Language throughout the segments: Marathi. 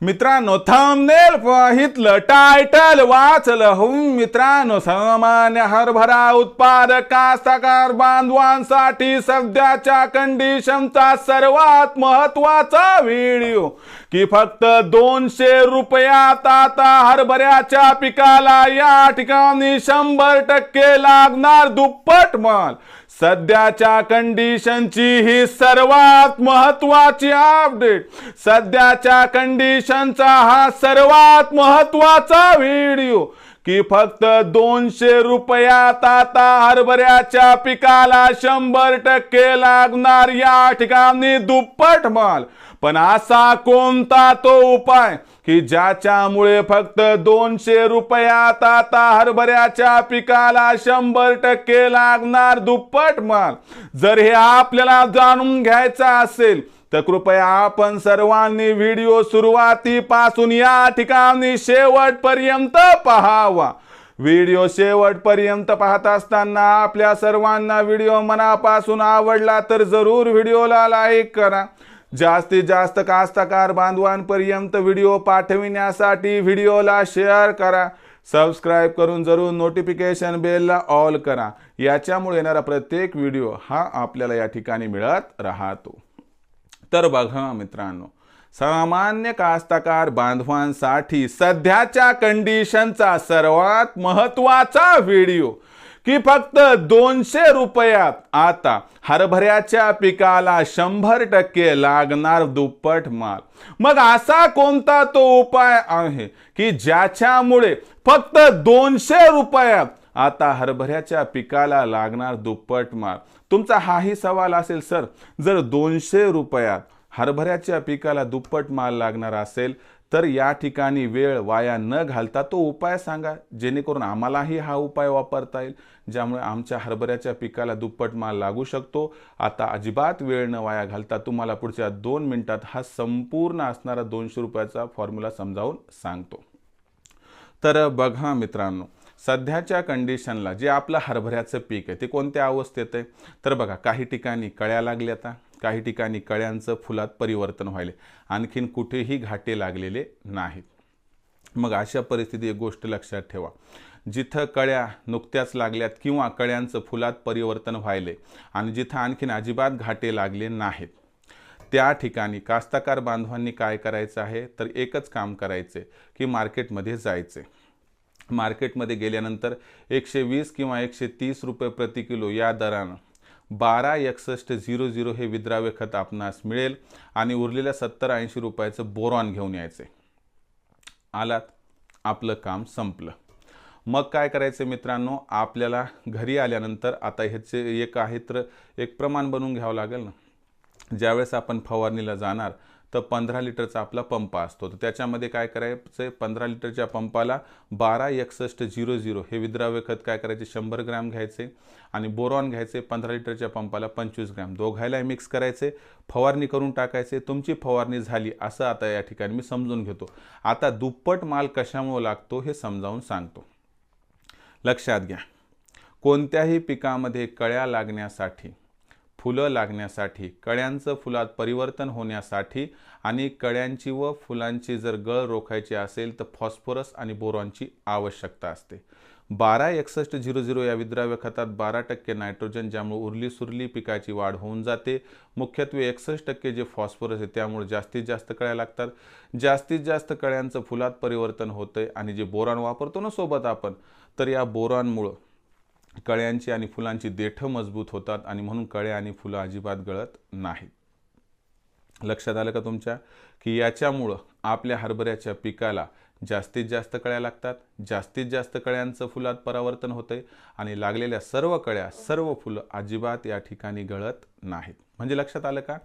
मित्रांनो थंबनेल पाहितलं टायटल वाचलं हो मित्रांनो सामान्य हरभरा उत्पादक कास्तकार बांधवांसाठी सध्याच्या कंडिशनचा सर्वात महत्त्वाचा व्हिडिओ की फक्त दोनशे रुपयात आता हरभऱ्याच्या पिकाला या ठिकाणी शंभर टक्के लागणार दुप्पट माल. सध्याच्या कंडिशनची ही सर्वात महत्वाची अपडेट सध्याच्या कंडिशनचा हा सर्वात महत्त्वाचा व्हिडिओ की फक्त दोनशे रुपयात आता हरभऱ्याच्या पिकाला शंभर टक्के लागणार. या ठिकाणी दुप्पट माल. पण असा कोणता तो उपाय की ज्याच्यामुळे फक्त दोनशे रुपयात आता हरभऱ्याच्या पिकाला शंभर टक्के लागणार दुप्पट माल? जर हे आपल्याला जाणून घ्यायचं असेल तर कृपया आपण सर्वांनी व्हिडिओ सुरुवातीपासून या ठिकाणी शेवटपर्यंत पहावा. व्हिडिओ शेवटपर्यंत पाहत असताना आपल्या सर्वांना व्हिडिओ मनापासून आवडला तर जरूर व्हिडिओला लाईक करा. जास्तीत जास्त कास्तकार बांधवांपर्यंत व्हिडिओ पाठविण्यासाठी व्हिडिओला शेअर करा. सबस्क्राईब करून जरूर नोटिफिकेशन बेलला ऑल करा. याच्यामुळे येणारा प्रत्येक व्हिडिओ हा आपल्याला या ठिकाणी मिळत राहतो. तर बघा मित्रांनो सामान्य कास्तकार बांधवांसाठी सध्याच्या कंडिशनचा सर्वात महत्त्वाचा व्हिडिओ की फक्त दोनशे रुपयात आता हरभऱ्याच्या पिकाला शंभर टक्के लागणार दुप्पट माल. मग असा कोणता तो उपाय आहे की ज्याच्यामुळे फक्त दोनशे रुपयात आता हरभऱ्याच्या पिकाला लागणार दुप्पट माल तुमचा हाही सवाल असेल सर. जर दोनशे रुपयात हरभऱ्याच्या पिकाला दुप्पट माल लागणार असेल तर या ठिकाणी वेळ वाया न घालता तो उपाय सांगा. जेणेकरून आम्हालाही हा उपाय वापरता येईल ज्यामुळे आमच्या हरभऱ्याच्या पिकाला दुप्पट माल लागू शकतो. आता अजिबात वेळ न वाया घालता तुम्हाला पुढच्या दोन मिनिटात हा संपूर्ण असणारा दोनशे रुपयाचा फॉर्म्युला समजावून सांगतो. तर बघा मित्रांनो सध्याच्या कंडिशनला जे आपलं हरभऱ्याचं पीक आहे ते कोणत्या अवस्थेत आहे? तर बघा काही ठिकाणी कळ्या लागल्या आता. काही ठिकाणी कळ्यांचं फुलात परिवर्तन व्हायले आणखीन कुठेही घाटे लागलेले नाहीत. मग अशा परिस्थिती एक गोष्ट लक्षात ठेवा. जिथं कळ्या नुकत्याच लागल्यात किंवा कळ्यांचं फुलात परिवर्तन व्हायले आणि जिथं आणखीन अजिबात घाटे लागले नाहीत त्या ठिकाणी कास्ताकार बांधवांनी काय करायचं आहे? तर एकच काम करायचे की मार्केटमध्ये जायचे मार्केटमध्ये गेल्यानंतर एकशे वीस किंवा एकशे तीस रुपये प्रति किलो या दरानं बारा एकसष्ट झिरो झिरो हे विद्राव्य खत आपणास मिळेल आणि उरलेल्या सत्तर ऐंशी रुपयाचं बोरॉन घेऊन यायचे. आलात. आपलं काम संपलं. मग काय करायचं मित्रांनो? आपल्याला घरी आल्यानंतर आता ह्याचे एक आहे तर एक प्रमाण बनवून घ्यावं लागेल ना? ज्यावेळेस आपण फवारणीला जाणार तर पंधरा लिटरचा आपला पंप असतो. तर त्याच्यामध्ये काय करायचं? पंधरा लिटरच्या पंपाला बारा एकसष्ट झिरो झिरो हे विद्राव्य खत काय करायचे? शंभर ग्रॅम घ्यायचे आणि बोरॉन घ्यायचे. पंधरा लिटरच्या पंपाला पंचवीस ग्रॅम. दोघायला मिक्स करायचे. फवारणी करून टाकायचे. तुमची फवारणी झाली असं आता या ठिकाणी मी समजून घेतो. आता दुप्पट माल कशामुळे लागतो हे समजावून सांगतो. लक्षात घ्या. कोणत्याही पिकामध्ये कळ्या लागण्यासाठी फुलं लागण्यासाठी कळ्यांचं फुलात परिवर्तन होण्यासाठी आणि कळ्यांची व फुलांची जर गळ रोखायची असेल तर फॉस्फरस आणि बोरॉनची आवश्यकता असते. बारा एकसष्ट झिरो झिरो या विद्राव्य खतात बारा टक्के नायट्रोजन ज्यामुळे उरली सुरली पिकाची वाढ होऊन जाते. मुख्यत्वे एकसष्ट टक्के जे फॉस्फरस आहे त्यामुळे जास्तीत जास्त कळ्या लागतात. जास्तीत जास्त कळ्यांचं फुलात परिवर्तन होतंय आणि जे बोरॉन वापरतो ना सोबत आपण तर या बोरॉनमुळं कळ्यांची आणि फुलांची देठं मजबूत होतात आणि म्हणून कळ्या आणि फुलं अजिबात गळत नाहीत. लक्षात आलं का तुमच्या? की याच्यामुळं आपल्या हरभऱ्याच्या पिकाला जास्तीत जास्त कळ्या लागतात जास्तीत जास्त कळ्यांचं फुलात परावर्तन होते आणि लागलेल्या सर्व कळ्या सर्व फुलं अजिबात या ठिकाणी गळत नाहीत. म्हणजे लक्षात आलं का?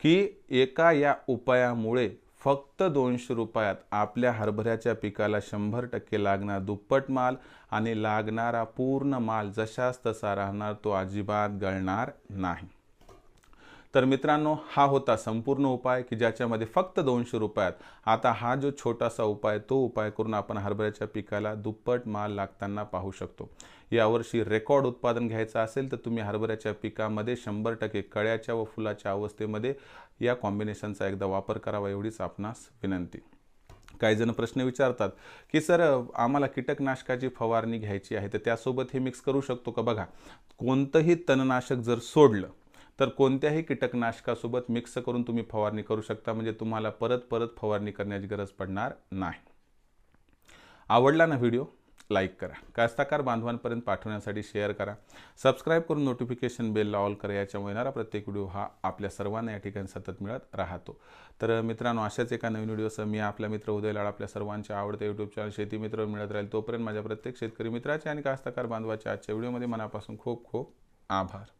की एका या उपायामुळे फक्त दोनशे रुपयात आपल्या हरभऱ्याच्या पिकाला शंभर टक्के लागणार दुप्पट माल आणि लागणारा पूर्ण माल जशाच तसा राहणार तो अजिबात गळणार नाही. तर मित्रांनो हा होता संपूर्ण उपाय की ज्याच्यामध्ये फक्त दोनशे रुपयात आता हा जो छोटासा उपाय तो उपाय करून आपण हरभऱ्याच्या पिकाला दुप्पट माल लागताना पाहू शकतो. यावर्षी रेकॉर्ड उत्पादन घ्यायचं असेल तर तुम्ही हरभऱ्याच्या पिकामध्ये शंभर टक्के कळ्याच्या व फुलाच्या अवस्थेमध्ये या कॉम्बिनेशनचा एकदा वापर करावा एवढीच आपणास विनंती. काही जण प्रश्न विचारतात की सर आम्हाला कीटकनाशकाची फवारणी घ्यायची आहे तर त्यासोबत हे मिक्स करू शकतो का? बघा कोणतंही तणनाशक जर सोडलं तर कोणत्याही कीटकनाशकासोबत मिक्स करून तुम्ही फवारणी करू शकता म्हणजे तुम्हाला परत परत फवारणी करण्याची गरज पडणार नाही. आवडला ना व्हिडिओ लाईक करा. कास्ताकार बांधवांपर्यंत पाठवण्यासाठी शेअर करा. सबस्क्राईब करून नोटिफिकेशन बेलला ऑल करा याच्यामुळे येणारा प्रत्येक व्हिडिओ हा आपल्या सर्वांना या ठिकाणी सतत मिळत राहतो. तर मित्रांनो अशाच एका नवीन व्हिडिओसह मी आपला मित्र उदय लाड आपल्या सर्वांच्या आवडत्या यूट्यूब चॅनल शेती मित्र मिळत राहील तोपर्यंत माझ्या प्रत्येक शेतकरी मित्राचे आणि कास्ताकार बांधवाच्या आजच्या व्हिडिओमध्ये मनापासून खूप खूप आभार.